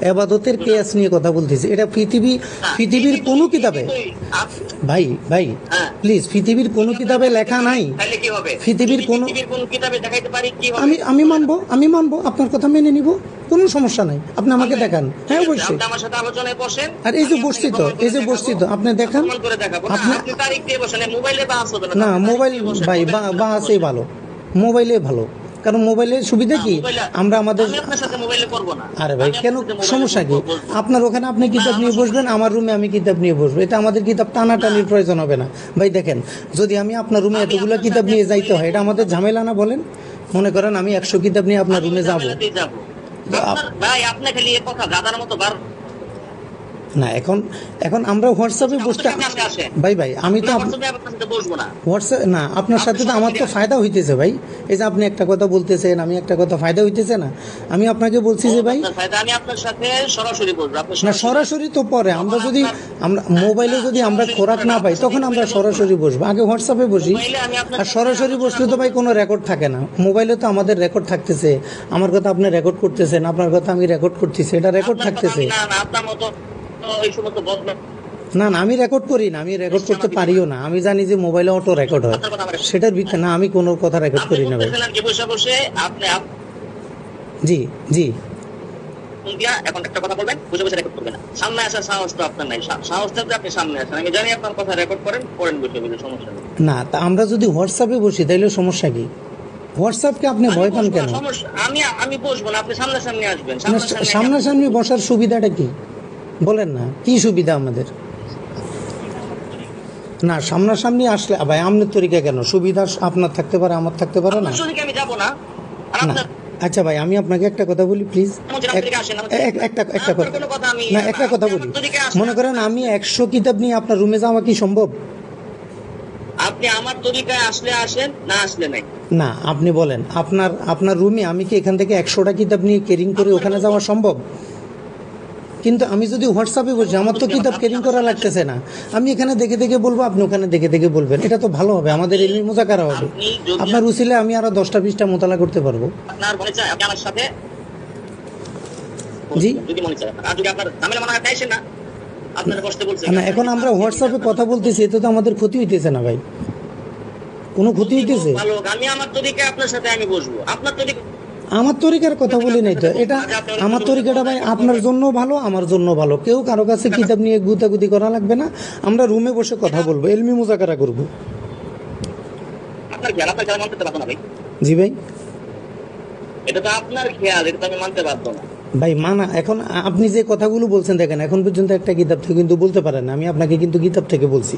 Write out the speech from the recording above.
এবাদতের কেয়াস নিয়ে কথা বলতেছি। এটা পৃথিবী পৃথিবীর কোনো কিতাবে ভাই ভাই। প্লিজ পৃথিবীর কোনো কিতাবে লেখা নাই। পৃথিবীর কোনো- আমি আমি মানবো আমি মানবো আপনার কথা মেনে নিব কোনো সমস্যা নাই। আপনি আমাকে দেখান। হ্যাঁ অবশ্যই। আর এই যে বসছি তো এই যে। বসছি তো আপনি দেখান। না, মোবাইলে ভাই বা। আছেই ভালো। মোবাইলে ভালো। কারণ মোবাইলের সুবিধা কি? আমরা আমাদের আরে ভাই কেন? সমস্যা কি। আপনার ওখানে আপনি কিতাব নিয়ে বসবেন আমার রুমে আমি কিতাব নিয়ে বসবো। এটা আমাদের কিতাব টানাটানির প্রয়োজন হবে না। ভাই দেখেন যদি আমি আপনার রুমে এতগুলো কিতাব নিয়ে যাইতে হয় এটা আমাদের ঝামেলা না বলেন? মনে করেন আমি একশো কিতাব নিয়ে আপনার রুমে যাব। ভাই আপনি খালি কথা গাদার মতো বার না এখন এখন আমরা হোয়াটসঅ্যাপে বসতে। ভাই ভাই আমি তো হোয়াটসঅ্যাপ না। আপনার সাথে তো আমার তো ফায়দা হইতেছে ভাই। এই যে আপনি একটা কথা বলতেছেন আমি একটা কথা ফায়দা হইতেছে না। আমি আপনাকে বলছি যে ভাই আমি আপনার সাথে সরাসরি বলব না সরাসরি তো পরে। আমরা যদি আমরা মোবাইলে যদি আমরা খোরাক না পাই তখন আমরা সরাসরি বসবো। আগে হোয়াটসঅ্যাপে বসি। আর সরাসরি বসলে তো ভাই কোনো রেকর্ড থাকে না। মোবাইলে তো আমাদের রেকর্ড থাকতেছে। আমার কথা আপনি রেকর্ড করতেছেন আপনার কথা আমি রেকর্ড করতেছি। এটা রেকর্ড থাকতেছে। না না এই সমস্ত আমি রেকর্ড করি না আমি রেকর্ড করতে পারিও না। আমি জানি যে মোবাইলে অটো রেকর্ড হয়। সেটার না আমি কোনো কথা রেকর্ড করি না ভাই। জি জি। এখন একটা কথা বলবেন বসে বসে রেকর্ড করবেন না। সামনে আসার সাহস তো আপনার নাই। সাহস থাকলে আপনি সামনে আসেন। আমি জানি আপনার কথা রেকর্ড করেন করেন বসে বসে সমস্যা নেই। না তা আমরা যদি হোয়াটসঅ্যাপে বসি তাহলে সমস্যা কি? হোয়াটসঅ্যাপকে আপনি ভয় পান কেন? আমি আমি বসবো না আপনি সামনে সামনে আসবেন সামনাসামনি সামনাসামনি বসার সুবিধাটা কি? বলেন না কি সুবিধা আমাদের? না সামনাসামনি আসলে ভাই আমনের তরিকা কেন? সুবিধা আপনার থাকতে পারে আমার থাকতে পারে না? আমি যাব না? আচ্ছা ভাই আমি আপনাকে একটা কথা বলি প্লিজ একটা একটা কথা না একটা কথা বলি। মনে করেন আমি একশো কিতাব নিয়ে আপনার রুমে যাওয়া কি সম্ভব? আপনি আমার তরিকায় আসলে আসেন না আসলে নাই। না আপনি বলেন আপনার আপনার রুমে আমি কি এখান থেকে একশোটা কিতাব নিয়ে কেরিং করে ওখানে যাওয়া সম্ভব? কিন্তু আমি যদি হোয়াটসঅ্যাপে বসি আমার তো কিতাব কেরিং করা লাগতেছে না। আমি এখানে দেখে দেখে বলব আপনি ওখানে দেখে দেখে বলবেন। এটা তো ভালো হবে আমাদের এমনি মোজাকারা হবে। আপনার উচিলে আমি আরও দশটা বিশটা মোতালা করতে পারব। জি? না। বলছে। এখন আমরা হোয়াটসঅ্যাপে কথা বলতেছি এতে তো আমাদের ক্ষতি হইতেছে না ভাই। কোনো ক্ষতি হইতেছে? আমি আমার তরিকায় আপনার সাথে আমি বসবো। আপনার তরিকা আমার তরিকার কথা বলি নাই তো। এটা আমার তরিকাটা ভাই আপনার জন্য ভালো আমার জন্য ভালো। কেউ কারও কাছে কিতাব নিয়ে গুতাগুতি করা লাগবে না। আমরা রুমে বসে কথা বলব এলমি মোজাকারা করব। জি ভাই। এটা তো আপনার খেয়াল এটা তো আমি মানতে পারব না। ভাই মানা এখন আপনি যে কথাগুলো বলছেন দেখেন এখন পর্যন্ত একটা কিতাব থেকে কিন্তু বলতে পারেন না। আমি আপনাকে কিন্তু কিতাব থেকে বলছি।